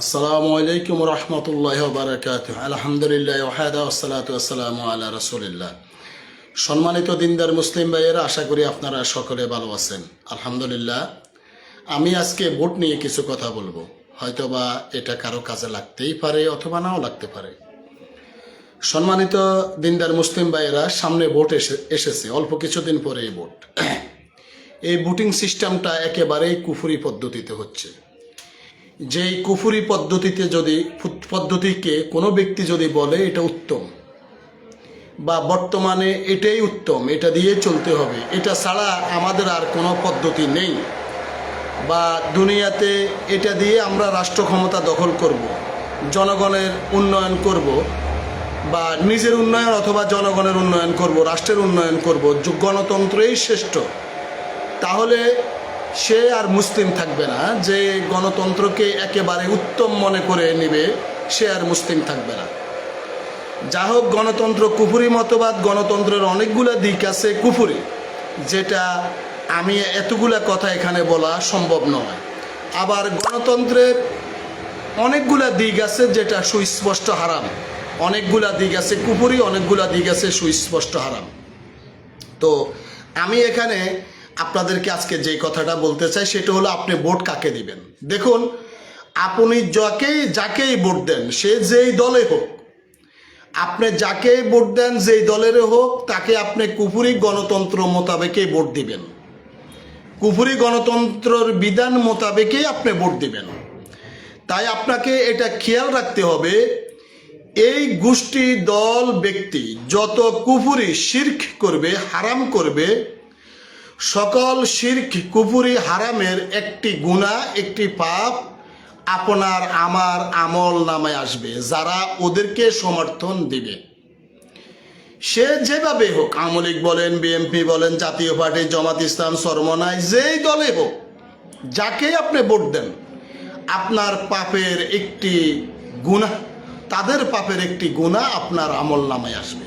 আসসালামু আলাইকুম রহমতুল্লাহ বারকাত আলহামদুলিল্লাহ ওহাদা আসসালাম আল্লাহ রসুলিল্লাহ সম্মানিত দিনদার মুসলিম ভাইয়েরা, আশা করি আপনারা সকলে ভালো আছেন। আলহামদুলিল্লাহ, আমি আজকে ভোট নিয়ে কিছু কথা বলব। হয়তোবা এটা কারও কাজে লাগতেই পারে অথবা নাও লাগতে পারে। সম্মানিত দিনদার মুসলিম ভাইয়েরা, সামনে ভোট এসে এসেছে। অল্প কিছুদিন পরে এই ভোট। এই ভোটিং সিস্টেমটা একেবারেই কুফুরি পদ্ধতিতে হচ্ছে। যেই কুফুরি পদ্ধতিতে যদি, পদ্ধতিকে কোনো ব্যক্তি যদি বলে, এটা উত্তম। বা বর্তমানে এটাই উত্তম, এটা দিয়ে চলতে হবে। এটা ছাড়া আমাদের আর কোনো পদ্ধতি নেই। বা দুনিয়াতে এটা দিয়ে আমরা রাষ্ট্র ক্ষমতা দখল করব, জনগণের উন্নয়ন করব, বা নিজের উন্নয়ন অথবা জনগণের উন্নয়ন করব, রাষ্ট্রের উন্নয়ন করব, গণতন্ত্রই শ্রেষ্ঠ। তাহলে সে আর মুসলিম থাকবে না, যে গণতন্ত্রকে একেবারে উত্তম মনে করে নেবে, সে আর মুসলিম থাকবে না। যা হোক, গণতন্ত্র কুফুরি মতবাদ, গণতন্ত্রের অনেকগুলা দিক আছে কুফুরি, যেটা আমি এতগুলা কথা এখানে বলা সম্ভব নয়। আবার গণতন্ত্রের অনেকগুলা দিক আছে যেটা সুস্পষ্ট হারাম। অনেকগুলা দিক আছে কুপুরি অনেকগুলা দিক আছে সুস্পষ্ট হারাম। তো আমি এখানে আপনাদেরকে আজকে যে কথাটা বলতে চাই, সেটা হলো আপনি ভোট কাকে দিবেন? দেখুন, আপনি যাকেই যাকেই ভোট দেন, সে যেই দলে হোক, আপনি যাকে ভোট দেন, যেই দলের হোক, তাকে আপনি কুপুরি গণতন্ত্র মোতাবেকই ভোট দিবেন। কুপুরি গণতন্ত্রের বিধান মোতাবেকই আপনি ভোট দিবেন। তাই আপনাকে এটা খেয়াল রাখতে হবে, এই গোষ্ঠী দল ব্যক্তি যত কুপুরি শির্ক করবে, হারাম করবে সকল শির্ক কুপুরি হারামের একটি গুণা একটি পাপ আপনার আমার আমল নামে আসবে, যারা ওদেরকে সমর্থন দিবে। সে যেভাবে হোক, আমলিক বলেন, বিএমপি বলেন, জাতীয় পার্টি, জামাত ইসলাম সরমনায় যেই দলে হোক, যাকে আপনি ভোট দেন, আপনার পাপের একটি গুণা তাদের পাপের একটি গুণা আপনার আমল নামায় আসবে।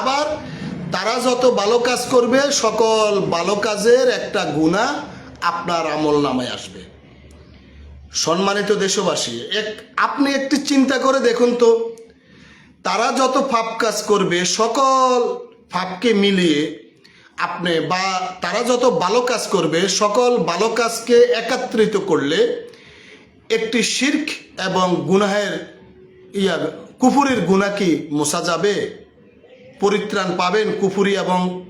আবার তারা যত ভালো কাজ করবে, সকল ভালো কাজের একটা গুণা আপনার আমল নামায় আসবে। সম্মানিত দেশবাসী, এক, আপনি একটি চিন্তা করে দেখুন তো। তারা যত ফাপ কাজ করবে, সকল ফাপকে মিলিয়ে আপনি বা তারা যত ভালো কাজ করবে, সকল ভালো কাজকে একত্রিত করলে একটি শির্ক এবং গুনাহের ইয়া, কুফুরির গুণা কি মোছা যাবে? পরিত্রাণ পাবেন কুফুরি এবং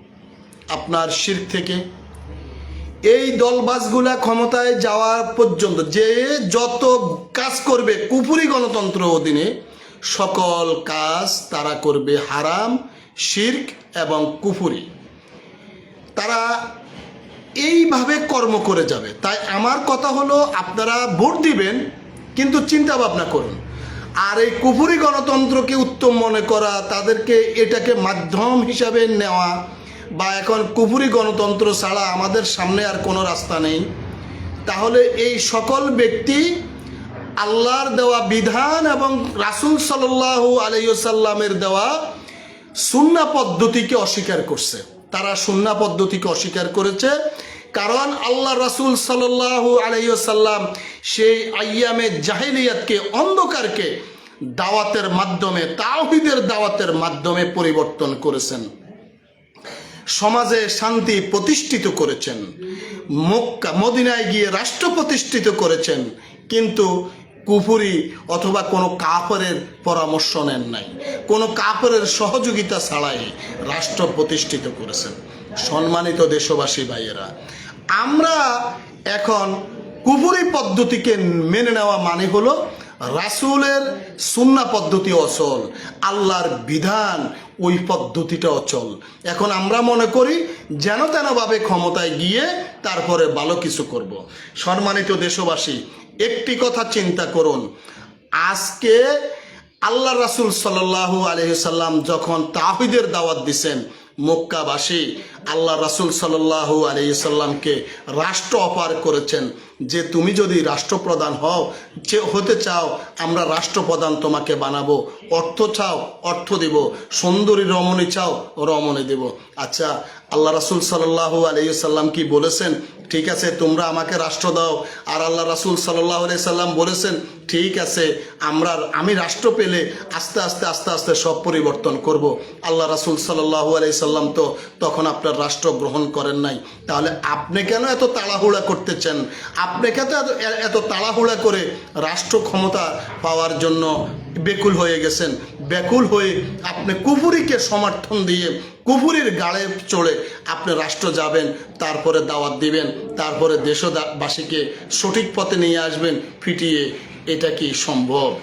আপনার শির থেকে। এই দলবাসগুলা ক্ষমতায় যাওয়ার পর্যন্ত যে যত কাজ করবে কুপুরি গণতন্ত্র অধীনে, সকল কাজ তারা করবে হারাম, শির্ক এবং কুফুরি। তারা এইভাবে কর্ম করে যাবে। তাই আমার কথা হলো, আপনারা ভোট দিবেন, কিন্তু চিন্তা ভাবনা করুন। আর এই কুফুরি গণতন্ত্রকে উত্তম মনে করা, তাদেরকে এটাকে মাধ্যম হিসাবে নেওয়া বা এখন কুফুরি গণতন্ত্র ছাড়া আমাদের সামনে আর কোনো রাস্তা নেই। তাহলে এই সকল ব্যক্তি আল্লাহর দেওয়া বিধান এবং রাসুল সাল্লাহ আলাইসাল্লামের দেওয়া সুন্না পদ্ধতিকে অস্বীকার করছে। তারা সুন্না পদ্ধতিকে অস্বীকার করেছে। কারণ আল্লাহ রাসুল সাল্লাহ আলাইসাল্লাম সেই আয়ামে জাহেলিয়াতকে, অন্ধকারকে দাওয়াতের মাধ্যমে, তাওহিদের দাওয়াতের মাধ্যমে পরিবর্তন করেছেন। সমাজে শান্তি প্রতিষ্ঠিত করেছেন। মক্কা, মদিনায় গিয়ে রাষ্ট্র প্রতিষ্ঠিত করেছেন। কিন্তু কুফুরি অথবা কোনো কাপড়ের পরামর্শ নেন নাই। কোনো কাপড়ের সহযোগিতা ছাড়াই রাষ্ট্র প্রতিষ্ঠিত করেছেন। সম্মানিত দেশবাসী ভাইয়েরা, আমরা এখন কুফুরি পদ্ধতিকে মেনে নেওয়া মানে হলো রাসুলের সুন্না পদ্ধতি অচল, আল্লাহর বিধান ওই পদ্ধতিটা অচল। এখন আমরা মনে করি যেন তেনভাবে ক্ষমতায় গিয়ে তারপরে ভালো কিছু করব। সম্মানিত দেশবাসী একটি কথা চিন্তা করুন। আজকে আল্লাহ রাসুল সাল্লাহু আলহিসাল্লাম যখন তাহিদের দাওয়াত দিছেন মক্কাবাসী, আল্লাহ রাসুল সাল্লাহু আলহিসাল্লামকে রাষ্ট্র অপার করেছেন। যে তুমি যদি রাষ্ট্রপ্রধান হও, যে হতে চাও, আমরা রাষ্ট্রপ্রধান তোমাকে বানাবো। অর্থ চাও, অর্থ দেব। সুন্দরী রমণী চাও, রমণী দেব। আচ্ছা আল্লাহ রাসুল সাল্লাহ আলাইসাল্লাম কি বলেছেন? ঠিক আছে, তোমরা আমাকে রাষ্ট্র দাও। আর আল্লাহ রাসুল সাল্লাহ সাল্লাম বলেছেন, ঠিক আছে, আমরা, আমি রাষ্ট্র পেলে আস্তে আস্তে আস্তে আস্তে সব পরিবর্তন করব। আল্লাহ রাসুল সাল্লাহ সাল্লাম তো তখন আপনার রাষ্ট্র গ্রহণ করেন নাই। তাহলে আপনি কেন এত তাড়াহুড়া করতেছেন? আপনি কেন এত- এত তাড়াহুড়া করে রাষ্ট্র ক্ষমতা পাওয়ার জন্য বেকুল হয়ে গেছেন। বেকুল হয়ে আপনি কুফুরিকে সমর্থন দিয়ে কুফুরির গাড়ে চড়ে আপনি রাষ্ট্র যাবেন, তারপরে দাওয়াত দিবেন, তারপরে দেশবাসীকে সঠিক পথে নিয়ে আসবেন, ফিটিয়ে এটা কি সম্ভব?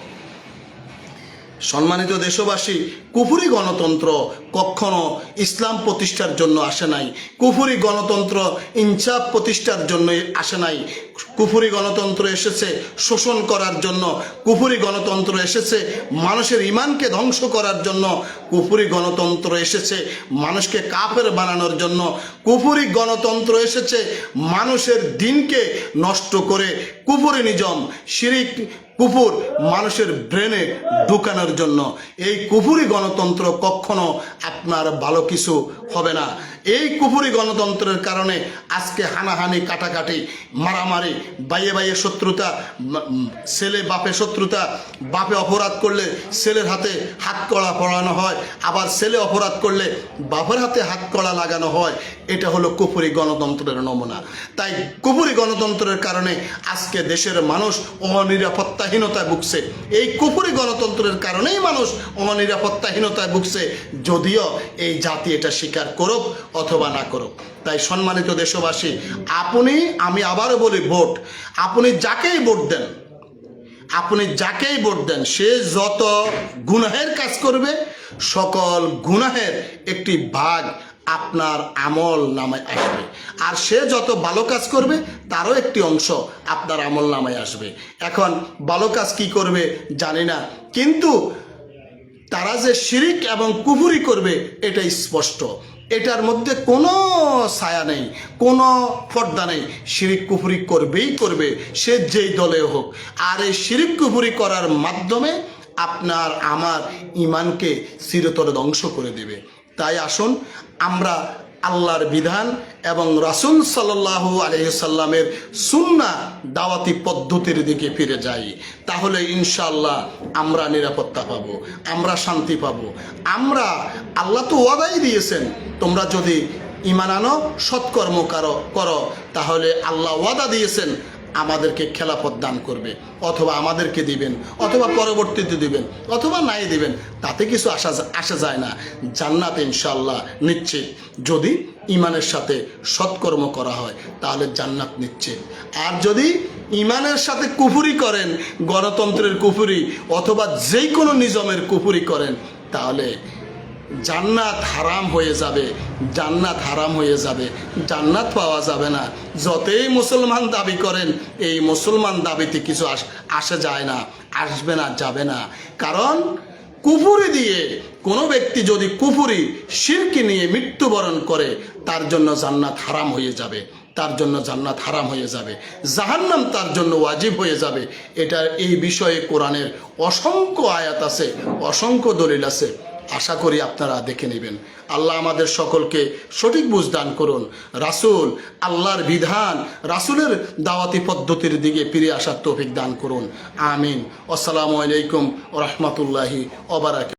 সম্মানিত দেশবাসী, কুফুরি গণতন্ত্র কখনো ইসলাম প্রতিষ্ঠার জন্য আসে নাই। কুফুরি গণতন্ত্র ইনসাফ প্রতিষ্ঠার জন্য আসে নাই। কুফুরি গণতন্ত্র এসেছে শোষণ করার জন্য। কুফুরি গণতন্ত্র এসেছে মানুষের ইমানকে ধ্বংস করার জন্য। কুফুরি গণতন্ত্র এসেছে মানুষকে কাফের বানানোর জন্য। কুফুরি গণতন্ত্র এসেছে মানুষের দিনকে নষ্ট করে। কুফুরি নিজম, শিরিক কুফুর মানুষের ব্রেনে ঢুকানোর জন্য। এই কুপুরি গণতন্ত্র কখনো আপনার ভালো কিছু হবে না। এই কুফুরি গণতন্ত্রের কারণে আজকে হানাহানি, কাটাকাটি, মারামারি, বাইয়ে বাইয়ে শত্রুতা ছেলে বাপে শত্রুতা, বাপে অপরাধ করলে ছেলের হাতে হাত কড়া পড়ানো হয়, আবার ছেলে অপরাধ করলে বাপের হাতে হাত কড়া লাগানো হয়, এটা হলো কুফুরি গণতন্ত্রের নমুনা। তাই কুফুরি গণতন্ত্রের কারণে আজকে দেশের মানুষ অনিরাপত্তাহীনতায় ভুগছে। এই কুফুরি গণতন্ত্রের কারণেই মানুষ অনিরাপত্তাহীনতায় ভুগছে, যদিও এই জাতি এটা স্বীকার করুক অথবা না করুক। তাই সম্মানিত দেশবাসী, আপনি, আমি আবারও বলি, ভোট। আপনি যাকেই ভোট দেন, আপনি যাকেই ভোট দেন, সে যত গুনাহের কাজ করবে, সকল গুনাহের একটি ভাগ আপনার আমল নামায় আসবে। আর সে যত ভালো কাজ করবে, তারও একটি অংশ আপনার আমল নামায় আসবে। এখন ভালো কাজ কি করবে জানি না, কিন্তু তারা যে শিরিক এবং কুফুরি করবে, এটাই স্পষ্ট। এটার মধ্যে কোনো ছায়া নেই, কোনো পর্দা নেই। শিরিক কুফুরি করবেই করবে, সে যেই দলে হোক। আর এই শিরিক কুফুরি করার মাধ্যমে আপনার আমার ইমানকে চিরতরে ধ্বংস করে দেবে। তাই আসুন, আমরা আল্লাহর বিধান এবং রাসুল সাল্লাহ আলহিসাল্লামের সুন্না দাওয়াতি পদ্ধতির দিকে ফিরে যাই। তাহলে ইনশাল্লাহ আমরা নিরাপত্তা পাবো, আমরা শান্তি পাবো। আমরা আল্লাহ তো ওয়াদাই দিয়েছেন। তোমরা যদি ইমান আনো, সৎকর্ম করো করো, তাহলে আল্লাহ ওয়াদা দিয়েছেন, আমাদেরকে খেলাপথ দান করবে, অথবা আমাদেরকে দিবেন, অথবা পরবর্তীতে দিবেন, অথবা নাই দিবেন, তাতে কিছু আসা আসা যায় না। জান্নাত ইনশাল্লাহ নিশ্চিত। যদি ইমানের সাথে সৎকর্ম করা হয়, তাহলে জান্নাত নিশ্চিত। আর যদি ইমানের সাথে কুফুরি করেন, গণতন্ত্রের কুফুরি, অথবা যেই কোনো নিজমের কুফুরি করেন, তাহলে জান্নাত হারাম হয়ে যাবে, জান্নাত হারাম হয়ে যাবে, জান্নাত পাওয়া যাবে না। যতই মুসলমান দাবি করেন, এই মুসলমান দাবিতে কিছু আস- যায় না, আসবে না, যাবে না। কারণ কুফুরি দিয়ে কোনো ব্যক্তি যদি কুফুরি, শিরকি নিয়ে মৃত্যুবরণ করে, তার জন্য জান্নাত হারাম হয়ে যাবে, তার জন্য জান্নাত হারাম হয়ে যাবে, জাহান্নাম তার জন্য ওয়াজিব হয়ে যাবে। এটা এই বিষয়ে কোরআনের অসংখ্য আয়াত আছে, অসংখ্য দলিল আছে। আশা করি আপনারা দেখে নেবেন। আল্লাহ আমাদের সকলকে সঠিক বুঝ দান করুন। রাসুল, আল্লাহর বিধান, রাসুলের দাওয়াতি পদ্ধতির দিকে ফিরে আসার তৌফিক দান করুন। আমিন। আসসালামু আলাইকুম রহমতুল্লাহি ওবারাক